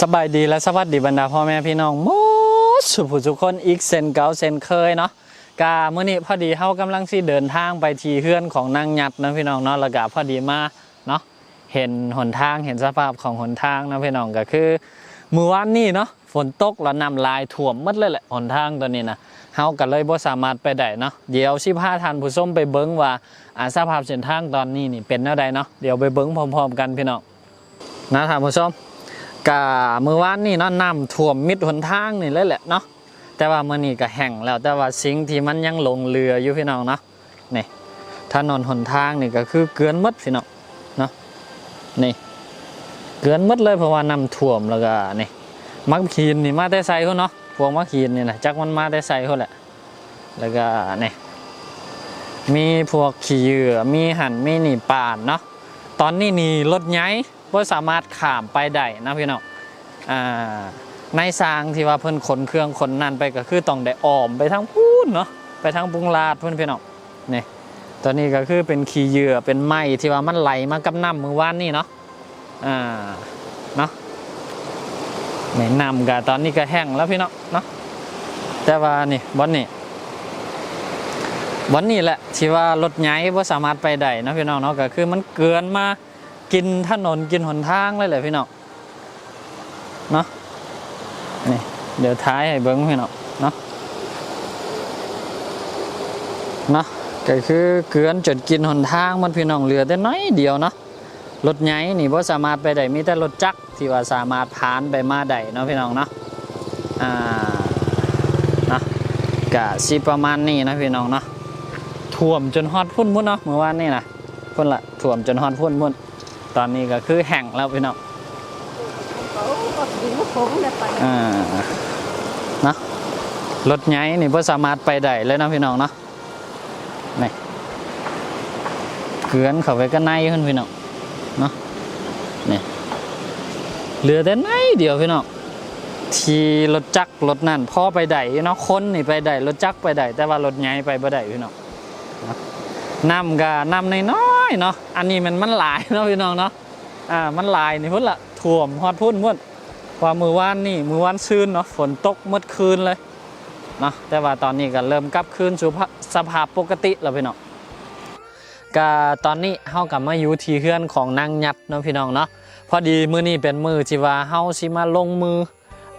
สบายดีและสวัสดีบรรดาพ่อแม่พี่น้องมดสุขทุกคนอีกเซนเก่าเซนเคยเนาะกาเมื่อนี้พอดีเฮากำลังสิเดินทางไปทีเฮือนของนางหยัดนะพี่น้องเนาะแล้วก็พอดีมาเนาะเห็นหนทางเห็นสภาพของหนทางนะพี่น้องก็คือเมื่อวานนี้เนาะฝนตกแล้วน้ำลายท่วมหมดเลยแหละหนทางตัวนี้นะเฮาก็เลยบ่สามารถไปได้เนาะเดี๋ยวสิพาท่านผู้ชมไปเบิ่งว่าอ่าสภาพเส้นทางตอนนี้นี่เป็นแนวใดเนาะเดี๋ยวไปเบิ่งพร้อมๆ กันพี่น้องนะท่านผู้ชม กะเมื่อวานนี่เนาะน้ำท่วมมิดหนทางนี่เลยแหละเนาะแต่ว่ามื่อนี้ก็แห้งแล้วแต่ว่าสิ่งที่มันยังหลงเรืออยู่พี่น้องเนาะนี่ถนนหนทางนี่ก็คือเกลือนมดพี่น้องเนาะนี่เกลือนมดเลยเพราะว่าน้ำท่วมแล้วก็นี่มักขีนนี่มาแต่ใส่เขาเนาะพวกมักขีนนี่นะจักมันมาแต่ใส่เขาแหละแล้วก็นี่มีพวกขี้เหยื่อมีหันมีหนีป่านเนาะตอนนี้นี่รถไงาสามารถขามไปได้นะพี่น้องอ่าในซางที่ว่าเพิ่นขนเครื่องขนนั่นไปก็คือต้องได้อ้อมไปทางพูนเนาะไปทางปุงลาดเพื่อนพี่น้องนี่ตัวนี้ก็คือเป็นขี้เหยื่อเป็นไม้ที่ว่ามันไหลมากับน้ำมือวานนี่เนาะอ่าเนาะไม่น้ำก็ตอนนี้ก็แห้งแล้วพี่น้องเนาะแต่ว่านี่บอนนี่บอนนี่แหละที่ว่ารถไงว่าสามารถไปได้นะพี่น้องเนาะก็คือมันเกินมา กินถนนกินหนทางเลยแหละพี่น้องเนาะนี่เดี๋ยวท้ายให้เบิ้งพี่น้องเนาะเนาะก็คือเกลือนจดกินหนทางมันพี่น้องเหลือแต่น้อยเดียวเนาะรถใหญ่นี่บ่สามารถไปได้มีแต่รถจักรที่ว่าสามารถผ่านไปมาได้เนาะพี่น้องเนาะอ่าเนาะกะสิประมาณนี้นะพี่น้องเนาะท่วมจนฮอดพุ่นมุ่นเนาะเมื่อวานนี่นะพุ่นละท่วมจนฮอดพุ่นมุ่น ตอนนี้ก็คือแห้งแล้วพี่น้องเขาก็ดินก็ผมเลยไปอ่านะรถไงนี่เพื่อสามารถไปได้เลยนะพี่น้องเนาะนี่เกลือนเข้าไปก็ในขึ้นพี่น้องเนาะนี่เหลือแต่ในเดียวพี่น้องทีรถจักรรถนั่นพ่อไปได้เนาะคนนี่ไปได้รถจักรไปได้แต่ว่ารถไงไปบ่ได้พี่น้องเนาะน้ำก็น้ำน้อ ยเนาะอันนี้มันมันหลายเนาะพี่น้องเนาะอ่ามันหลายนี่พุ่นละถ่วมฮอดพุ่นพุ่นว่ามือวานนี่มือวานซื่นเนาะฝนตกหมดคืนเลยเนาะแต่ว่าตอนนี้ก็เริ่มกลับคืนสู่สภาพปกติแล้วพี่น้องก็ตอนนี้เฮากลับมาอยู่ที่เฮือนของนางยัดเนาะพี่น้องเนาะพอดีมื้อนี้เป็นมื้อที่ว่าเฮาสิมาลงมือ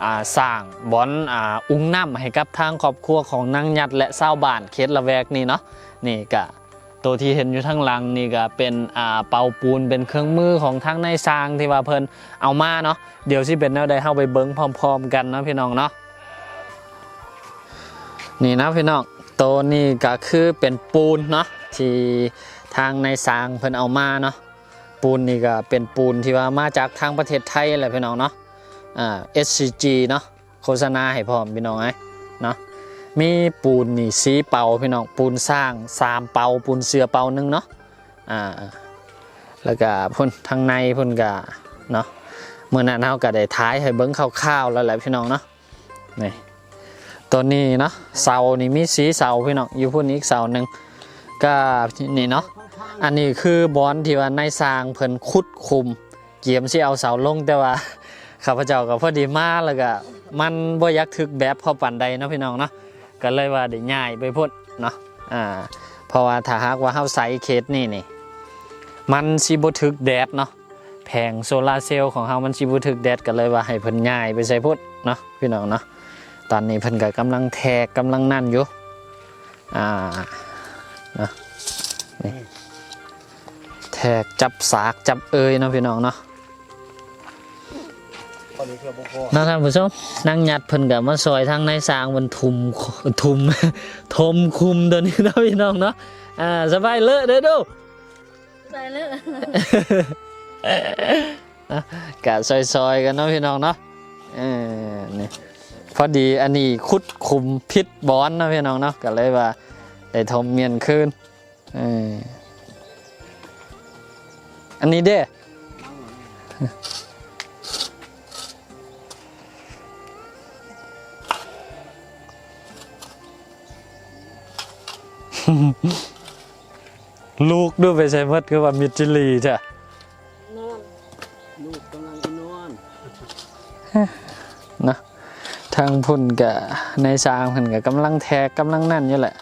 อ่าสร้างบอนอ่าอุ้งน้ำให้กับทางครอบครัวของนางยัดและชาวบ้านเขตละแวกนี่เนาะนี่ก็ ตัวที่เห็นอยู่ทางหลังนี่ก็เป็นอ่าเป่าปูนเป็นเครื่องมือของทางในซางที่ว่าเพิ่นเอามาเนาะเดี๋ยวสิเป็นแนวใดเฮาไปเบิ่งพร้อม ๆ กันเนาะพี่น้องเนาะนี่นะพี่น้องตัวนี้ก็คือเป็นปูนเนาะที่ทางในซางเพิ่นเอามาเนาะปูนนี่ก็เป็นปูนที่ว่ามาจากทางประเทศไทยแหละพี่น้องเนาะอ่า SCG เนาะโฆษณาให้พร้อมพี่น้องไอ้เนาะ มีปูนนี่สีเป่าพี่น้องปูนสร้างสามเป่าปูนเสือเป่าหนึงเนาะอ่าแล้วก็พ่นทางในพ่นกะเนาะเมื่อนั้นเฮาก็ได้ท้ายให้เบิ้งคร่าวๆแล้วแหละพี่น้องเนาะนี่ตัวนี้เนาะเสานี่มีสีเสาพี่น้องอยู่พุ่นอีกเสาหนึ่งก็นี่เนาะอันนี้คือบอนที่ว่าในสร้างเพิ่นขุดคุม เกียมสิเอาเสาลงแต่ว่าข้าพเจ้าก็พอดีมาแล้วก็มันบ่อยักถึกแบบพอปานใดเนาะพี่น้องเนาะ ก็เลยว่าได้ง่ายไปพุ่นเนาะอ่าเพราะว่าถ้าหากว่าเฮาใส่เคสนี่นี่มันสิบ่ถึกแดดเนาะแผงโซลาร์เซลล์ของเฮามันสิบ่ถึกแดดก็เลยว่าให้เพิ่นง่ายไปใส่พุ่นเนาะพี่น้องเนาะตอนนี้เพิ่นก็กำลังแทกกำลังนั่นอยู่อ่าเนาะนี่แทกจับสากจับเอยเนาะพี่น้องเนาะ นนี้คือบ่พอนะท่านผู้ชมนั่งหยัดเพิ่นกับมาซอยทางในสางมันทุมทุมทมคุมตัวนี้นาะพี่น้องเนาะอ่าสบายเลอะเด้อดูใส่เลยนะกะซอยๆกันเนาะพี่น้องเนาะเออนี่พอดีอันนี้คุดคุมพิษบอนนาะพี่น้องเนาะก็เลยว่าได้ทมเมียนคืนเอออันนี้เด้อ ลูกดูไปใส่หมดคือว่ามิดจิลีจ้ะนอนลูกกำลังจะนอนนะทางพุ่นกับในสร้างเพิ่นกับกำลังแทกกำลังนั่นอยู่แหละ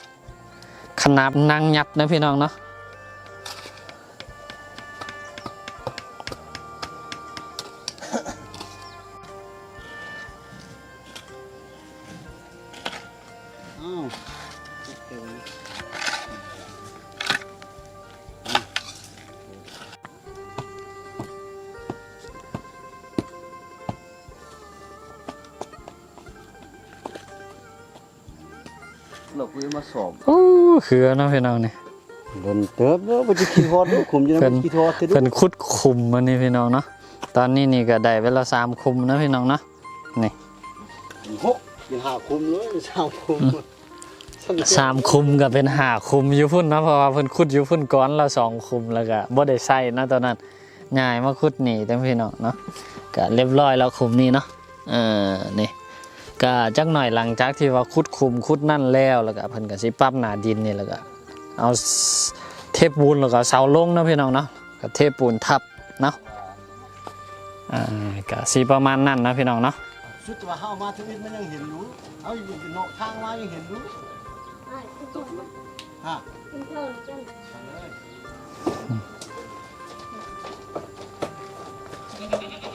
ขนาบนางยัดนะพี่น้องเนาะอ้าว เราคุยมาสอบโอ้คือเนาะพี่น้องนี่เดินเติบเนาะบ่จะคิดฮอดเด้อผมจะเพิ่ได้นคิดฮอดเด้อเพิ่นคุดคุมมันนี่พี่น้องเนาะตอนนี้นี่ก็ได้เวลาสามคุมนะพี่น้องเนาะนี่หกกินห้าคุมเลยสามคุม สามคุมก็เป็นห้าคุมอยู่พุ่นเนาะเพราะว่าเพิ่นคุดอยู่พุ่นก้อนละสองคุมแล้วก็บ่ได้ใส่นะตอนนั้นง่ายมาคุดหนีแต่พี่น้องเนาะก็เรียบร้อยแล้วคุมนี้เนาะเออนี่ก็จักหน่อยหลังจากที่ว่าคุดคุมคุดนั่นแล้วแล้วก็เพิ่นก็สิปรับหน้าดินนี่แล้วก็เอาเทปปูนแล้วก็เสาลงเนาะพี่น้องเนาะก็เทปูนทับเนาะอ่าก็สิประมาณนั้นนะพี่น้องเนาะสุดว่าเฮามาทวิตมันยังเห็นอยู่เอาอยู่นอกทางมายังเห็น อยู่อ้ทุกคนฮะกินข้าวจัง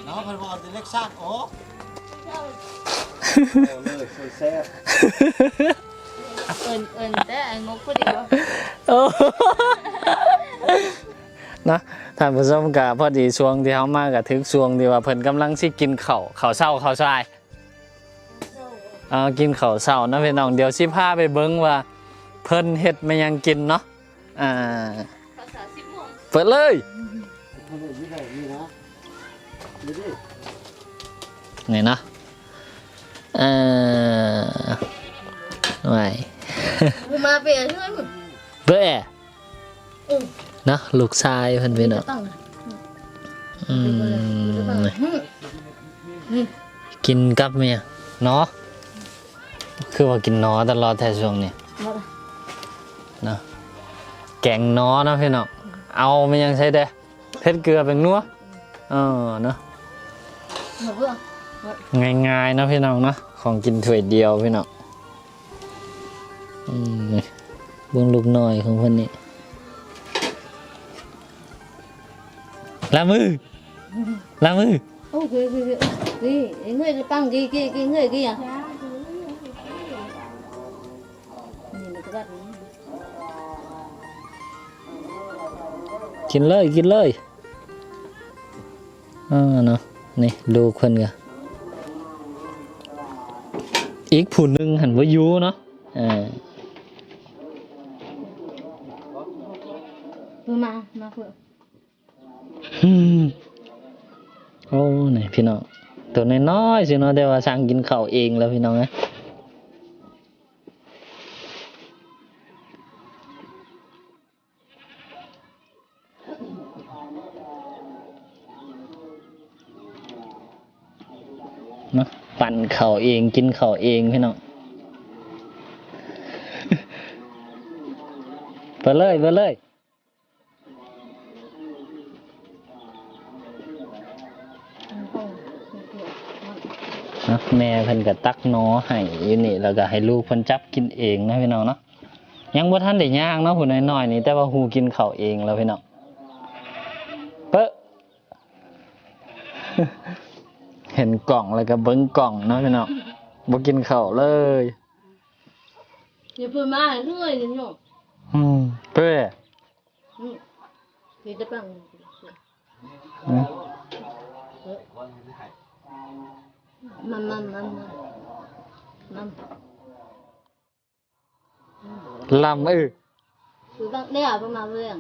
เนาะเพิ่นว่าจะเล็กซากออกข้าโอ้เลยสวยแซ่บเอิญเอิญแต่ไอ้งกผู้เดียวนะท่านผู้ชมกะพอดีช่วงที่เขามากับถึกช่วงที่ว่าเพิ่นกำลังสิกินข้าวข้าวเช้าข้าวชาย เออกินข้าวเช้านะพี่น้องเดี๋ยวสิพาไปเบิ่งว่า เพิ่นเฮ็ดมายังกินเนาะอ่าเปิดเลยนี่นะเออไว้กูมาเปลี่ยนช่ไหมมึงเบ้ออืมนะลูกชายเพิ่นพี่น้องตั้งอืมกินกับเมียเนาะ คือว่ากินนาะตลอดแต่ช่วงนี้นะแกงน้อนะพี่น้องเอาไมันยังใช้ได้เพชรเกลือเป็นนัวเออเนาะมาเพื่อง่ายๆนะพี่น้องเนะของกินถ้วยเดียวพี่น้องอืมเบุ้งลูกน้อยของเพิ่นนี่ละมือละมือโอ้คือคือคือนี่ người tăng cái cái cái người kia à nhìn nó có bắt กินเลยกินเลยเออเนาะนี่ดูกเพิ่นกันอีกผู้หนึ่งหันว่าอยูเนาะเออ vừa mà mà vừa อืมโอ้นี่พี่น้องตัวน้อยๆสิเนาะแต่ว่าสั่งกินข้าวเองแล้วพี่น้องนะ เนาะปั่นเข้าเองกินเข้าเองพี่น้องไปเลยไปเลยนะแม่เพิ่นก็ตักหนอให้อยู่นี่แล้วก็ให้ลูกเพิ่นจับกินเองนะพี่น้องเนาะยังบ่ทันได้ย่างเนาะผู้น้อยๆนี่แต่ว่าฮูกินข้าวเองแล้วพี่น้องเปะ เห็นกล่องแล้วก็เบิ่งกล่องเนาะพี่น้องบ่กินข้าวเลย vừa vừa mà người thì nhổ อืมเป้ thì tập bằng อืม mầm mầm mầm mầm ลำเออ cứ bằng đeo vào mà vừa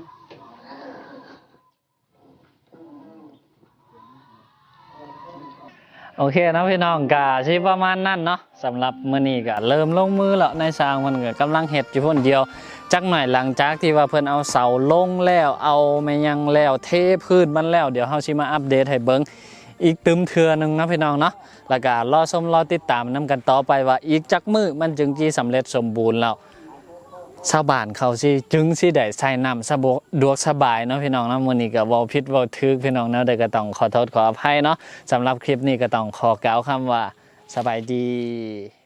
โอเคนะพี่น้องกะชิประมาณนั้นเนาะสำหรับมื้อนี้ก็เริ่มลงมือแล้วในสร้างมันก็กำลังเฮ็ดอยู่พ่นเดียว จักหน่อยหลังจากที่ว่าเพิ่นเอาเสาลงแล้วเอาแม่ยังแล้วเทพื้นมันแล้วเดี๋ยวเฮาสิมาอัปเดตให้เบิ่งอีกตึมเทื่อหนึงนะพี่น้องเนาะแล้วก็รอชมรอติดตามนํกันต่อไปว่าอีกจักมือมันจึงจีสำเร็จสมบูรณ์แล้ว ชาวบ้านเขาสิจึงสิได้ใช้น้ำสะบกดวกสบายเนาะพี่น้องเนาะมื้อนี้ก็เว้าผิดเว้าถูกพี่น้องเนาะเด้อก็ต้องขอโทษขออภัยเนาะสำหรับคลิปนี้ก็ต้องขอกล่าวคำว่าสบายดี